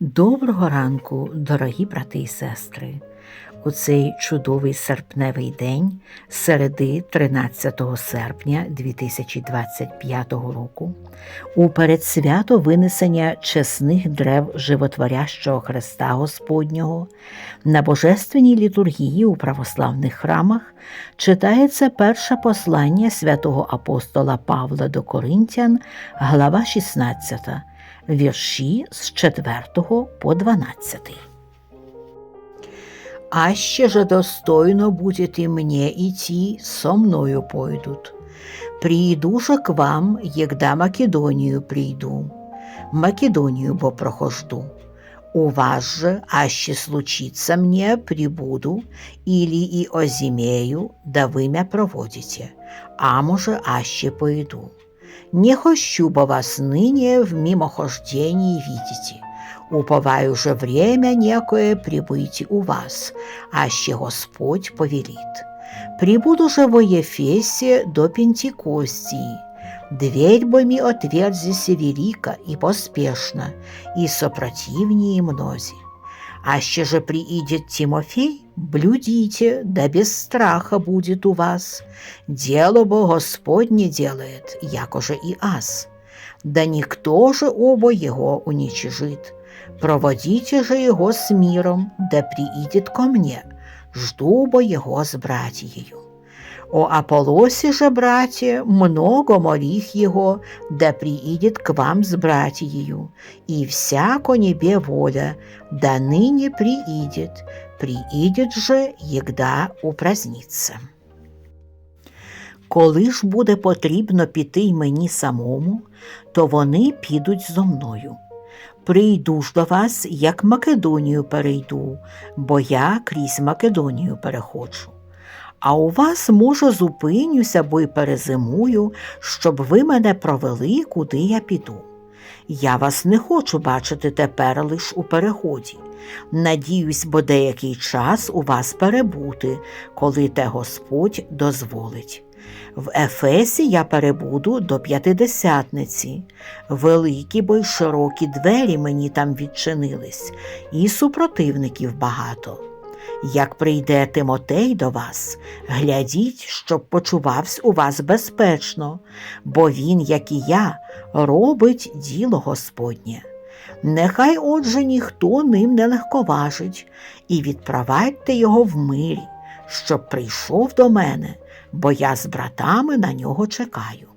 Доброго ранку, дорогі брати і сестри. У цей чудовий серпневий день, середи 13 серпня 2025 року, у передсвято винесення чесних древ животворящого Христа Господнього на божественній літургії у православних храмах читається перше послання святого апостола Павла до Коринтян, глава 16 вірші з 4 по 12. Аще же достойно будете мне идти, со мною пойдут. Прииду же к вам, егда Македонию приду. Македонию бо прохожду. У вас же, аще случится мне, прибуду, или и озимею, да вы мя проводите, а може, аще пойду. Не хочу бо вас ныне в мимохождении видите. Уповаю же время некое прибыть у вас, аще Господь повелит. Прибуду же во Ефесе до Пентекостии. Дверь бы ми отверзися велика и поспешно, и сопротивнее мнози. Аще же приидет Тимофей, блюдите, да без страха будет у вас. Дело бо Господне делает, якоже и аз. Да никто же оба его уничижит. Проводите же его с миром, да приидет ко мне. Жду бо его с братьею. О Аполосе же, братья, много молих его, да приидет к вам с братьею, и всяко небе воля, да ныне приидет, приидет же, егда упразднится. Коли ж буде потрібно піти й мені самому, то вони підуть зо мною. Прийду ж до вас, як Македонію перейду, бо я крізь Македонію переходжу. А у вас, може, зупинюся, бо й перезимую, щоб ви мене провели, куди я піду. Я вас не хочу бачити тепер лиш у переході. Надіюсь, бо деякий час у вас перебути, коли те Господь дозволить. В Ефесі я перебуду до п'ятидесятниці. Великі бо й широкі двері мені там відчинились, і супротивників багато. Як прийде Тимотей до вас, глядіть, щоб почувався у вас безпечно, бо він, як і я, робить діло Господнє. Нехай отже ніхто ним не легковажить, і відправайте його в мирі, щоб прийшов до мене, бо я з братами на нього чекаю.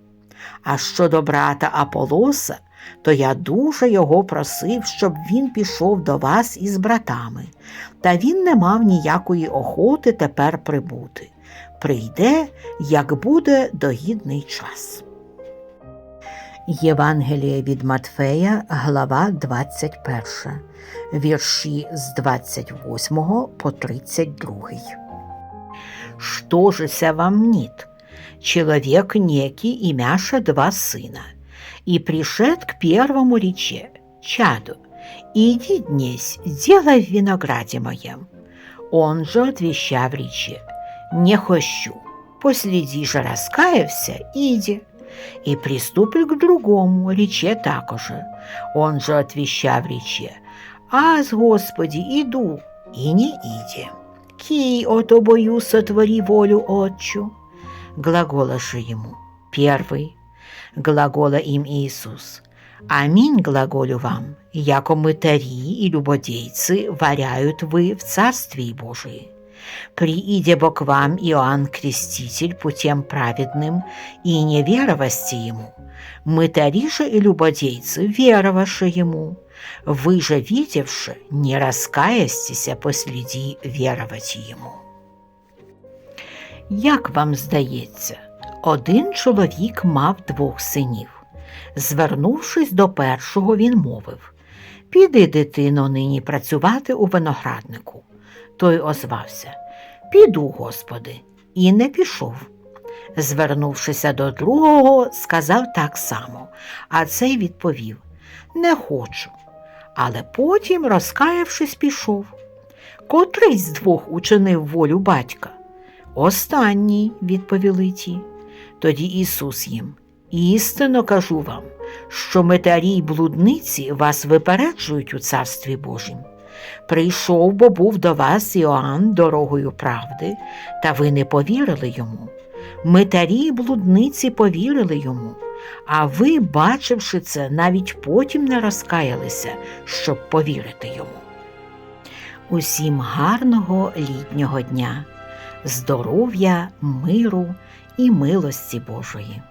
А щодо брата Аполоса, то я дуже його просив, щоб він пішов до вас із братами, та він не мав ніякої охоти тепер прибути. Прийде, як буде догідний час. Євангеліє від Матфея, глава 21, вірші з 28 по 32. Что же ся вам мнит? Человек некий, имяша два сына, и пришед к первому рече, чаду, иди днесь, делай в винограде моем. Он же, отвещав рече, не хочу, последи же раскаявся, иди. И приступил к другому, рече такоже. Он же, отвещав рече, аз, Господи, иду, и не иди. Кий ото бою сотвори волю отчу. Глагола же ему, первый, глагола им Иисус. Аминь глаголю вам, яко мытари и любодейцы варяют вы в Царствии Божии. Прииде бо к вам Иоанн Креститель путем праведным, и не веровасти ему. Мытари же и любодейцы веровавши ему. Вы же, видевши, не раскаястеся посліді вірувати йому. Як вам здається, один чоловік мав двох синів. Звернувшись до першого, він мовив Піди, дитино, нині працювати у винограднику. Той озвався Піду, Господи, і не пішов. Звернувшися до другого, сказав так само, а цей відповів Не хочу. Але потім, розкаявшись, пішов. Котрий з двох учинив волю батька? Останній, відповіли ті. Тоді Ісус їм, істинно кажу вам, що метарі й блудниці вас випереджують у Царстві Божім. Прийшов, бо був до вас Іоанн дорогою правди, та ви не повірили йому. Митарі й блудниці повірили йому, а ви, бачивши це, навіть потім не розкаялися, щоб повірити йому. Усім гарного літнього дня, здоров'я, миру і милості Божої.